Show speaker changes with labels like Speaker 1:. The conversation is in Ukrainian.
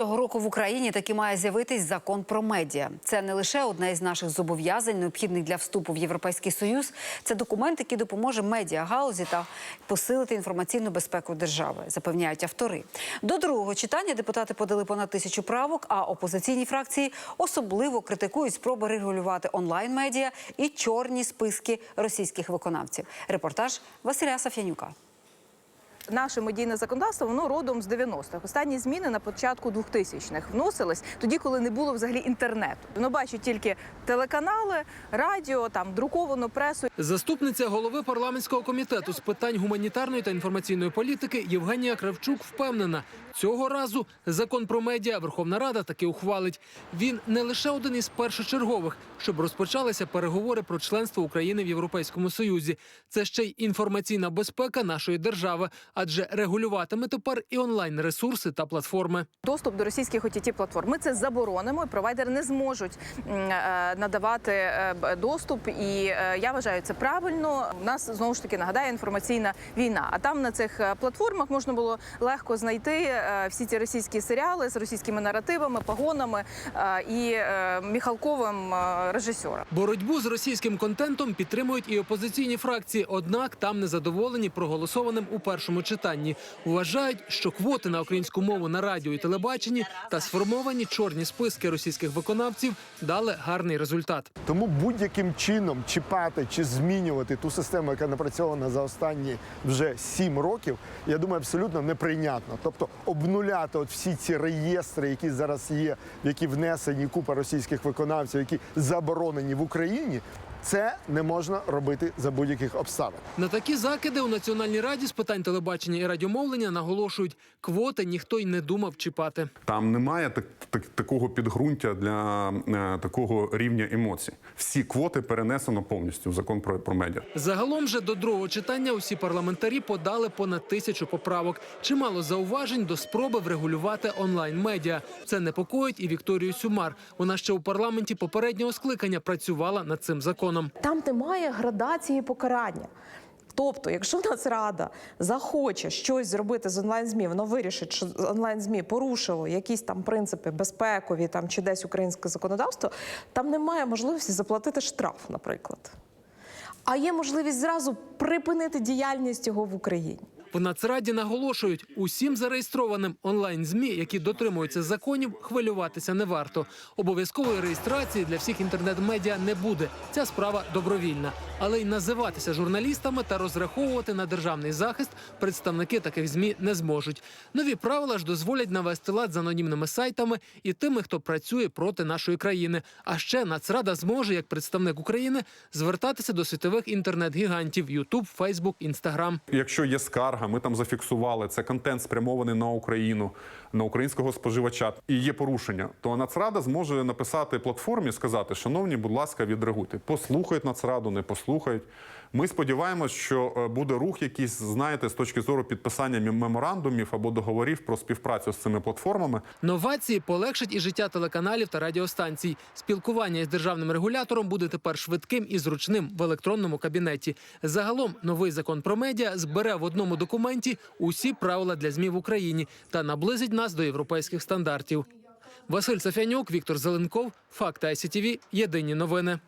Speaker 1: Цього року в Україні таки має з'явитись закон про медіа. Це не лише одне із наших зобов'язань, необхідних для вступу в Європейський Союз. Це документ, який допоможе медіагалузі та посилити інформаційну безпеку держави, запевняють автори. До другого читання депутати подали понад тисячу правок, а опозиційні фракції особливо критикують спроби регулювати онлайн-медіа і чорні списки російських виконавців. Репортаж Василя Сафянюка.
Speaker 2: Наше медійне законодавство воно родом з 90-х. Останні зміни на початку 2000-х вносились тоді, коли не було взагалі інтернету. Воно бачить тільки телеканали, радіо, там друковану пресу.
Speaker 3: Заступниця голови парламентського комітету з питань гуманітарної та інформаційної політики Євгенія Кравчук впевнена, цього разу закон про медіа Верховна Рада таки ухвалить. Він не лише один із першочергових, щоб розпочалися переговори про членство України в Європейському Союзі. Це ще й інформаційна безпека нашої держави, адже регулюватиме тепер і онлайн ресурси та платформи.
Speaker 2: Доступ до російських ott платформ. Ми це заборонимо. і Провайдери не зможуть е, надавати е, доступ. І е, я вважаю це правильно. У нас знову ж таки нагадає інформаційна війна. А там на цих платформах можна було легко знайти всі ці російські серіали з російськими наративами, погонами і Міхалковим режисером.
Speaker 3: Боротьбу з російським контентом підтримують і опозиційні фракції, однак там незадоволені проголосованим у першому читанні. Вважають, що квоти на українську мову на радіо і телебаченні та сформовані чорні списки російських виконавців дали гарний результат.
Speaker 4: Тому будь-яким чином чіпати чи змінювати ту систему, яка напрацьована за останні вже сім років, я думаю, абсолютно неприйнятно. Тобто обнуляти от всі ці реєстри, які зараз є, в які внесені купа російських виконавців, які заборонені в Україні. Це не можна робити за будь-яких обставин.
Speaker 3: На такі закиди у Національній раді з питань телебачення і радіомовлення наголошують, квоти ніхто й не думав чіпати.
Speaker 5: Там немає так, так, такого підґрунтя для е, такого рівня емоцій. Всі квоти перенесено повністю в закон про, про медіа.
Speaker 3: Загалом же до другого читання усі парламентарі подали понад тисячу поправок. Чимало зауважень до спроби врегулювати онлайн медіа. Це непокоїть і Вікторію Сюмар. Вона ще у парламенті попереднього скликання працювала над цим законом.
Speaker 6: Там немає градації покарання. Тобто, якщо в нас рада захоче щось зробити з онлайн змі, воно вирішить, що онлайн змі порушило якісь там принципи безпекові там чи десь українське законодавство, там немає можливості заплатити штраф, наприклад. А є можливість зразу припинити діяльність його в Україні.
Speaker 3: В Нацраді наголошують, усім зареєстрованим онлайн змі, які дотримуються законів, хвилюватися не варто. Обов'язкової реєстрації для всіх інтернет-медіа не буде. Ця справа добровільна, але й називатися журналістами та розраховувати на державний захист представники таких змі не зможуть. Нові правила ж дозволять навести лад з анонімними сайтами і тими, хто працює проти нашої країни. А ще Нацрада зможе, як представник України, звертатися до світових інтернет-гігантів YouTube, Facebook, Instagram.
Speaker 5: Якщо є скарга, ми там зафіксували це контент спрямований на Україну, на українського споживача, і є порушення, то Нацрада зможе написати платформі, сказати: шановні, будь ласка, відреагуйте. Послухають Нацраду, не послухають. Ми сподіваємось, що е, буде рух, якийсь, знаєте, з точки зору підписання мем- меморандумів або договорів про співпрацю з цими платформами.
Speaker 3: Новації полегшать і життя телеканалів та радіостанцій. Спілкування із державним регулятором буде тепер швидким і зручним в електронному кабінеті. Загалом новий закон про медіа збере в одному документі усі правила для змі в Україні та наблизить нас до європейських стандартів. Василь Сафянюк, Віктор Зеленков, Факти ICTV, Єдині новини.